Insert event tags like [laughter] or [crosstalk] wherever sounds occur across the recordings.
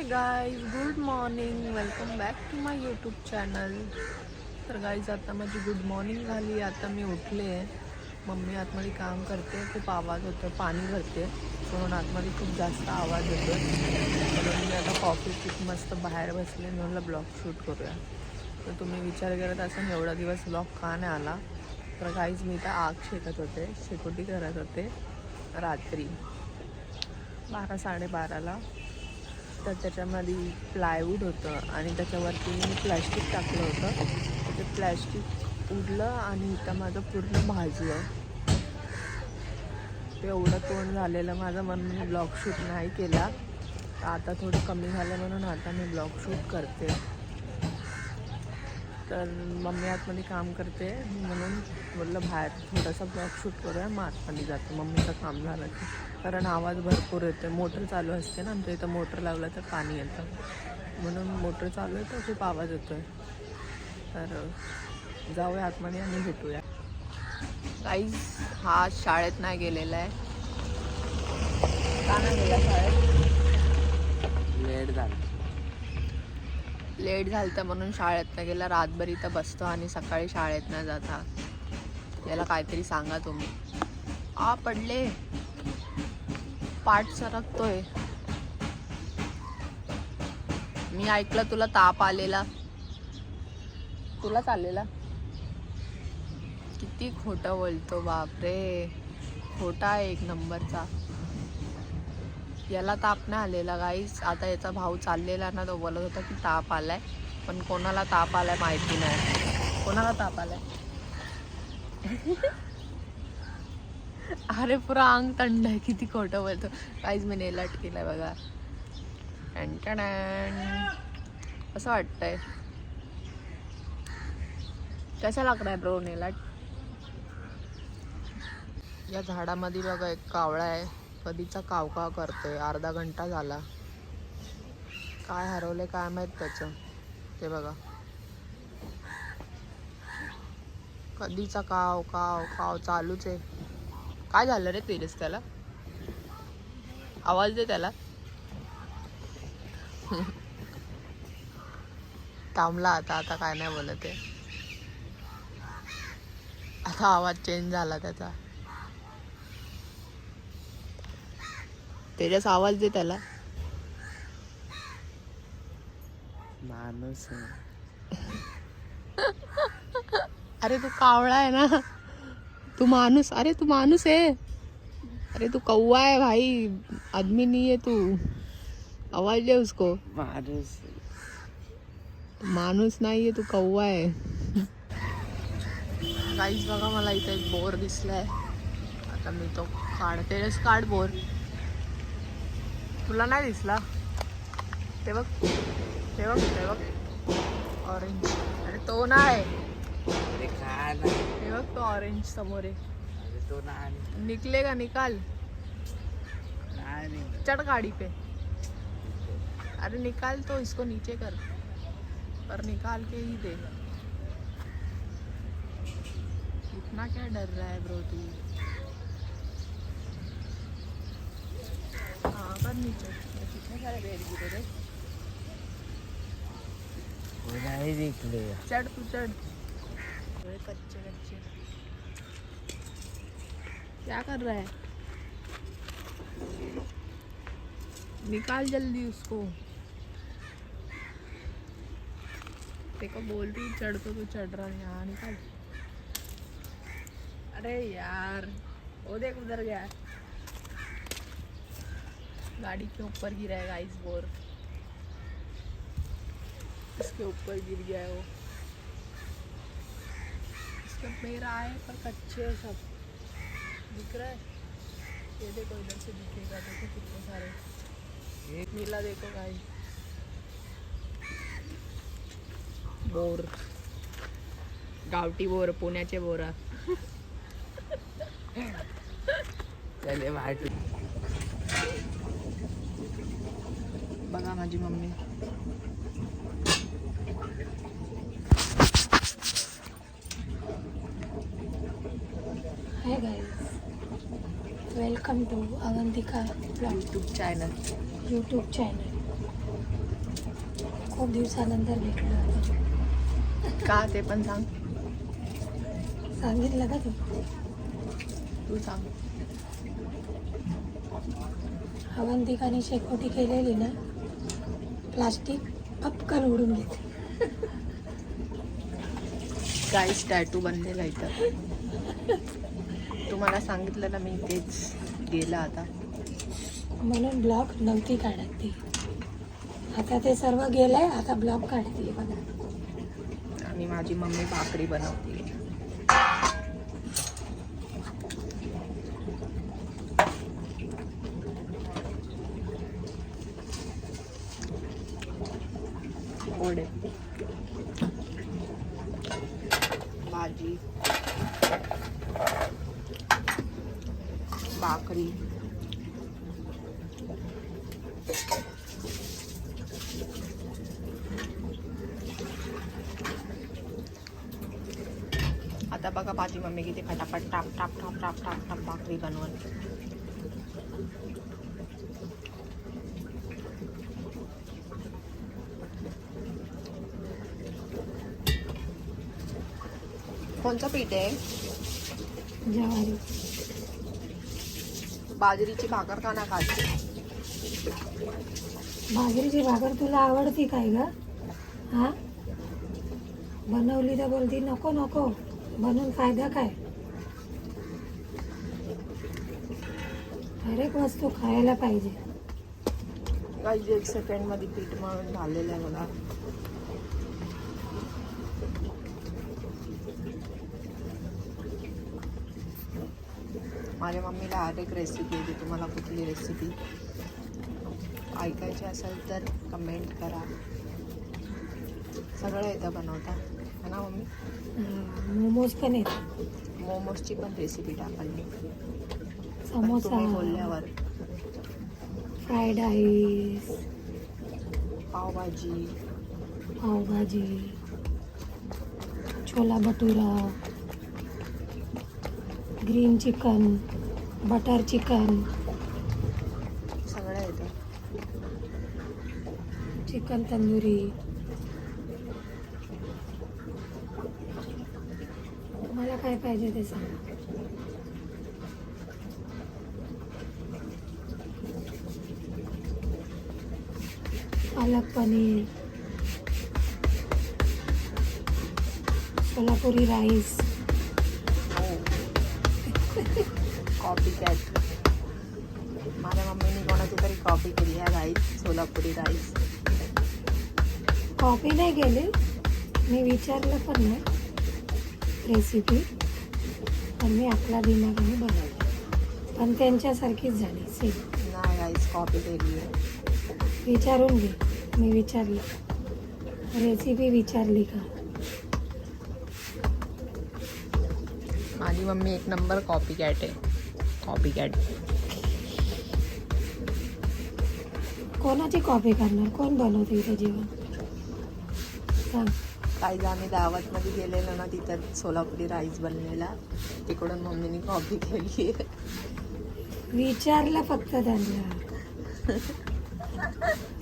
Hey guys good morning welcome back to my YouTube channel तर guys आता माझी good morning झाली. आता मी उठले. मम्मी आतमध्ये काम करते. खूप आवाज होतो. पाणी भरते. म्हणून आतमध्ये खूप जास्त आवाज येतो म्हणून मी आता कॉफी खूप मस्त बाहेर बसले. म्हणून ब्लॉग शूट करूया. तर तुम्ही विचार करत असाल एवढा दिवस ब्लॉग का नाही आला? तर गाईज मी तर आग शेकत होते. शेकोटी करत होते. रात्री. बारा साडेबाराला. तर त्याच्यामध्ये प्लायवूड होतं आणि त्याच्यावरती मी प्लॅस्टिक टाकलं होतं. ते प्लॅस्टिक उडलं आणि इथं माझं पूर्ण भाजलं. ते एवढं तोंड झालेलं माझं म्हणून मी ब्लॉग शूट नाही केला. तर आता थोडं कमी झालं म्हणून आता मी ब्लॉग शूट करते. तर मम्मी आतमध्ये काम करते. म्हणून बोललं बाहेर थोडासा ब्लॉग शूट करूया मग आतमध्ये जाते. मम्मीचं काम झालं की. कारण आवाज भरपूर येतो मोटर चालू असते ना आमच्या इथं मोटर लावलं तर पाणी येतं. म्हणून मोटर चालू आहे तर खूप आवाज येतो आहे तर जाऊया आतमध्ये आणि भेटूया. काहीच हा शाळेत नाही गेलेला आहे. का नाही गेला शाळेत? लेट झालं. लेट झालं म्हणून शाळेत नाही गेला. रातभर इथं बसतो आणि सकाळी शाळेत जाता. याला काहीतरी सांगा तुम्ही. आ पडले. पाठ सरकतोय. मी ऐकलं तुला ताप आलेला. तुलाच आलेला किती खोटं बोलतो बापरे. खोटा आहे एक नंबरचा. याला ताप नाही आलेला गाईस आता याचा भाऊ चाललेला ना तो बोलत होता की ताप आलाय. पण कोणाला ताप आलाय माहिती नाही. कोणाला ताप आलाय? [laughs] अरे पुरा अंग थंड आहे. किती खोटं बोलतो. काहीच मी नेलाट केलाय बघा. टन असं वाटतंय. कसा लागणार ब्रो नेलाट? या झाडामध्ये बघा एक कावळा आहे. कधीचा काव काव करतोय. अर्धा घंटा झाला. काय हरवले काय माहीत त्याचं. ते बघा. कधीचा काव काव काव चालूच आहे. काय झालं रे तेरेस त्याला? आवाज दे त्याला. थांबला आता आता काय नाही बोलत आहे. आता आवाज चेंज झाला त्याचा. तेजस आवाज दे त्याला. माणूस अरे तू कावळा आहे ना. तू माणूस अरे तू माणूस आहे. अरे तू कौवा है भाई. आदमी नहीं है तू. आवाज दे उसको. माणूस माणूस नाही आहे तू कौवा आहे. काहीच बघा मला इथे एक बोर दिसलाय. आता मी तो काढते. काढ बोर. तुला नाही दिसला ते बघ ते बघ ते बघ। ऑरेंज अरे तो नाही ते बघ तो ऑरेंज समोर. आहे अरे तो नाही. निकलेगा निकाल. नाही. निघत. चढ़ गाड़ी पे. अरे निकाल तो इसको नीचे कर. पर निकाल के ही दे. इतना क्या डर रहा है ब्रो तू? हाँ कितने सारे पेड़ गिरे रे वो नाही निघले चढ़ तू चढ़ कच्चे कच्चे क्या कर रहा है निकाल जल्दी उसको देखो बोल रही चढ़ तो तू चढ़ रहा है यहाँ निकाल अरे यार वो देख उधर गया गाड़ी के ऊपर गिरा है गाइस बोर इसके ऊपर गिर गया है वो. इसका मेरा है पर कच्चे है सब. दिख रहा है? ये देखो इधर से दिखेगा देखो कितने सारे. एक नीला देखो गाइस बोर. गावठी बोर पुण्याचे बोरा. चले वाट बघा माझी mummy guys, welcome to Avantika Vlog YouTube channel YouTube channel. खूप दिवसानंतर भेटलो का ते पण सांग सांगितलं का तू तू सांग अवंतिकाने शेकोटी केलेली ना? प्लास्टिक पटकन उडून घेते. गाईस टॅटू बनलेला इथं. तुम्हाला सांगितलं ना मी तेच गेलं आता. म्हणून ब्लॉक नव्हती काढत ती. आता ते सर्व गेलंय आता ब्लॉक काढते बघा. आणि माझी मम्मी भाकरी बनवते गोडे भाजी भाकरी आता बघा माझी मम्मी किती फटाफट टाप टाप टाप टाप टाप टाप भाकरी बनवून. कोणचं पीठ आहे? ज्वारी. बाजरीची भाकर का ना खायची बाजरीची भाकर तुला आवडती काय ग? हा? बनवली तर बोलती नको नको. म्हणून फायदा काय? हर एक वस्तू खायला पाहिजे. काही एक सेकंडमध्ये पीठ मळून झालेलं आहे बघा. माझ्या मम्मीला हर एक रेसिपी येते तुम्हाला कुठली रेसिपी ऐकायची असेल तर कमेंट करा. सगळं येतं बनवता. है ना मम्मी? मोमोज पण आहेत. मोमोजची पण रेसिपी टाकली. समोसा. बोलल्यावर. Fried rice. Pav bhaji. Pav bhaji. Chhola bhatura. Green chicken. Butter chicken. सगळं येतं. चिकन तंदुरी तुम्हाला काय पाहिजे ते सांगा palak paneer. Solapuri rice. Copy cat. माझ्या मम्मीने कोणाची तरी कॉपी केली आहे राईस सोलापुरी राईस. कॉपी नाही केली. मी विचारलं पण नाही. रेसिपी पण मी आपला दिमागाने बनवली पण त्यांच्यासारखीच झाली. सेम नाही कॉपी केली विचारून घे. मी विचारलं. रेसिपी विचारली का? माझी मम्मी एक नंबर कॉपी कॅट आहे. कॉपी कॅट कोणाची कॉपी करणार? कोण बनवते इथे जेवण? सांग काही आम्ही दावतमध्ये गेलेलो ना तिथं सोलापुरी राईस बनलेला. तिकडून मम्मीने कॉपी केली विचारलं फक्त त्यांना.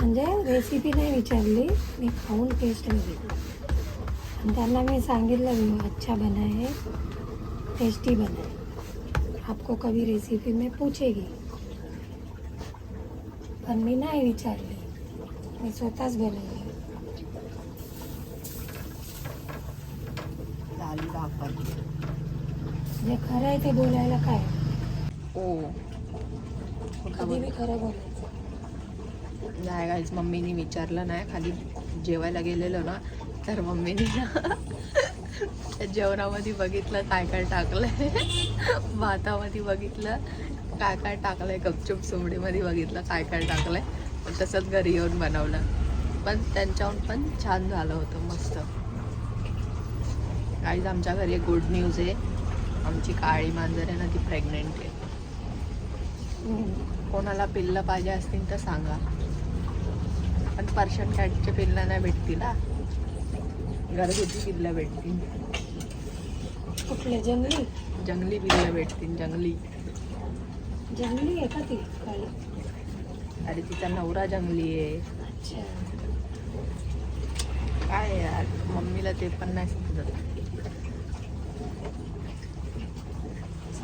म्हणजे रेसिपी नाही विचारली. मी खाऊन टेस्ट बघितली त्यांना मी सांगितलं अच्छा बना है टेस्टी बना है आपको कभी रेसिपी में पूछेगी. पण मी नाही विचारली. मी स्वतःच बनवली. झाली जे खरं आहे ते बोलायला काय? ओ. कधी मी खरं बोलायचं. नाही गाईज मम्मीने विचारलं नाही. खाली जेवायला गेलेलो ना तर मम्मीने ना जेवणामध्ये बघितलं काय काय टाकलंय. भातामध्ये बघितलं काय काय टाकलंय. गपचूप सुमडीमध्ये बघितलं काय काय टाकलंय. पण तसंच घरी येऊन बनवलं. पण त्यांच्याहून पण छान झालं होतं मस्त. काहीच आमच्या घरी एक गुड न्यूज आहे. आमची काळी मांजर आहे ना ती प्रेग्नेंट आहे. कोणाला पिल्लं पाहिजे असतील तर सांगा. पण पर्शियन कॅटचे पिल्लं नाही भेटतील ना घरगुती पिल्लं भेटतील. कुठले? जंगली? जंगली पिल्लं भेटतील जंगली. जंगली आहे का ती अरे तिचा नवरा जंगली आहे. अच्छा. काय यार मम्मीला ते पण नाही समजत.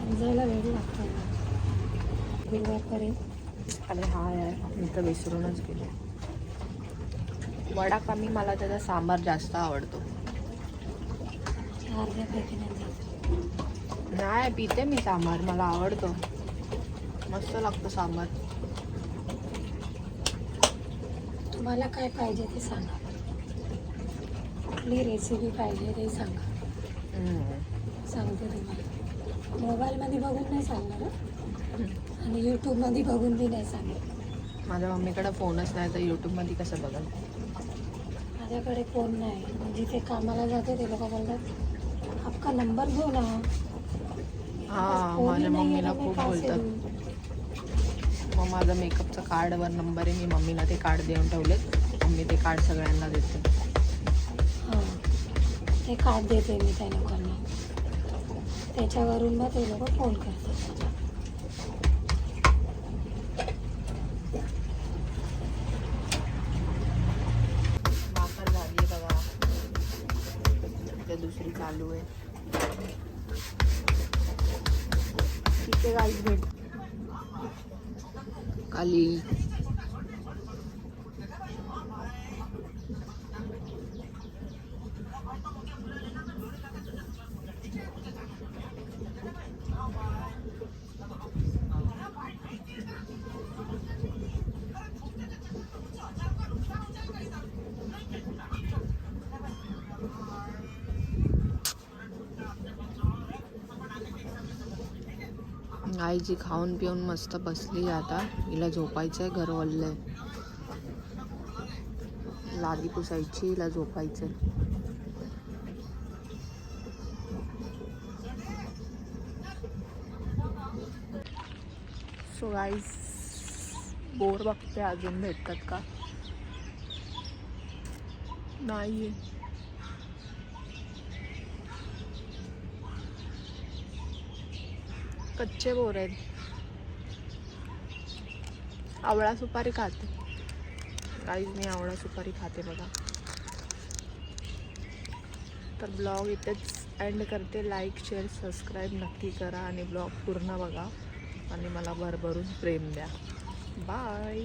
समजायला वेळ लागतो ना. गुरुवारपर्यंत. अरे हा यार मी तर विसरूनच गेले. वडा कमी मला त्याचा सांबार जास्त आवडतो. नाही पिते मी सांबार मला आवडतो. मस्त लागतं सांबार. तुम्हाला काय पाहिजे ते सांगा. कुठली रेसिपी पाहिजे ते सांगा. सांगते तुम्हाला. मोबाईलमध्ये बघून नाही सांगणार? आणि यूट्यूबमध्ये बघून बी नाही सांगणार. माझ्या मम्मीकडे फोनच नाही तर यूट्यूबमध्ये कसं बघाल? माझ्याकडे फोन नाही. जिथे कामाला जाते ते लोक बोलतात आपका नंबर दो ना. हा माझ्या मम्मीला खूप बोलतात? मग माझं मेकअपचं कार्डवर नंबर आहे मी मम्मीला ते कार्ड देऊन ठेवलेत. मम्मी ते कार्ड सगळ्यांना देते. हां. ते कार्ड देते मी त्या लोकांना. त्याच्यावरून मग ते लोक फोन करतात. भाकर झाली आहे बघा. इथे दुसरी चालू आहे. ठीक आहे गाईज भेट आई जी खाऊन पिऊन मस्त बसली आता. हिला झोपायचंय घर वल्लंय लादी पुसायची हिला झोपायचं सो गाईज बोर बघते अजून भेटतात का? नाही कच्चे बोर आहेत. आवळा सुपारी खाते. काहीच मी आवळा सुपारी खाते बघा. तर ब्लॉग इथेच एंड करते. लाईक शेअर सबस्क्राईब नक्की करा आणि ब्लॉग पूर्ण बघा. आणि मला भरभरून प्रेम द्या. बाय